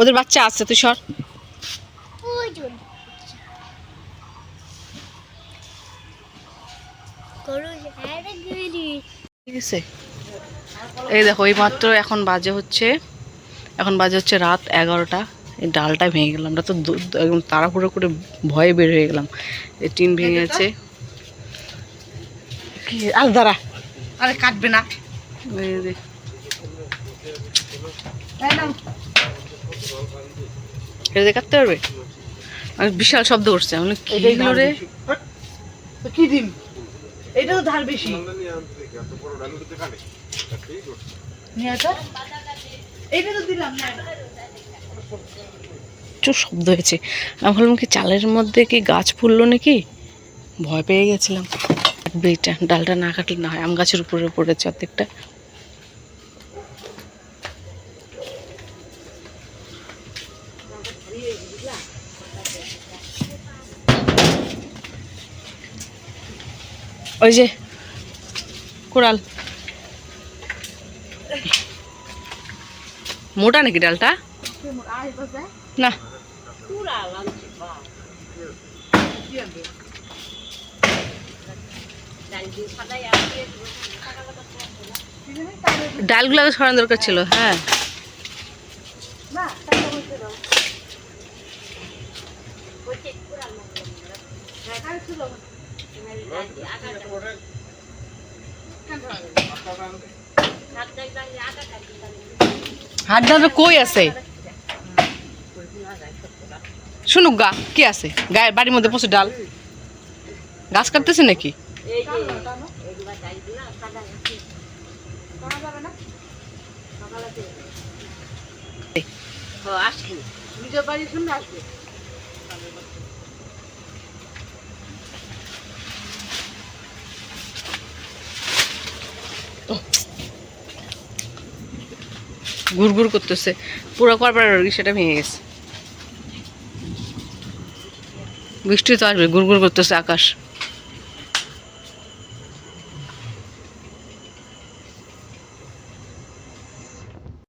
ওদের বাচ্চা আছে তুই সর। হ্যাঁ এই দেখো এই মাত্র এখন বাজে হচ্ছে এখন বাজে হচ্ছে রাত এগারোটা। এই ডালটা ভেঙে গেলাম আমরা তো একদম তাড়াহুড়ো করে ভয়ে বের হয়ে গেলাম। এই টিন ভেঙে গেছে। কি আর দাঁড়া। আরে কাটবে না। এটা দিয়ে পারবে? আমি বিশাল শব্দ করছে আমি বললাম, কি এগুলো রে? বেশি। হাট, তো কি ডিম? এটা তো ধার বেশি। নিয়ে তো দিলাম না প্রচুর শব্দ হয়েছে। আমি ভাবলাম কি চালের মধ্যে কি গাছ ফুললো নাকি? ভয় পেয়ে গেছিলাম। এটা ডালটা না কাটলে না হয় আম গাছের উপরে পড়েছে অর্ধেকটা। ওই যে কোরাল মোটা নাকি ডালটা? না। ডালগুলো সরানো দরকার ছিল হ্যাঁ। ডাল কই আছে? শুনুক গা, কি আছে? গায়ের বাড়ির মধ্যে পচে ডাল। গাছ কাটতেছে নাকি? সামনে আসবে। ঘুরঘুর করতেছে। পুরো করবার সেটা ভেঙে গেছে। বৃষ্টি তো আসবে ঘুরঘুর করতেছে আকাশ।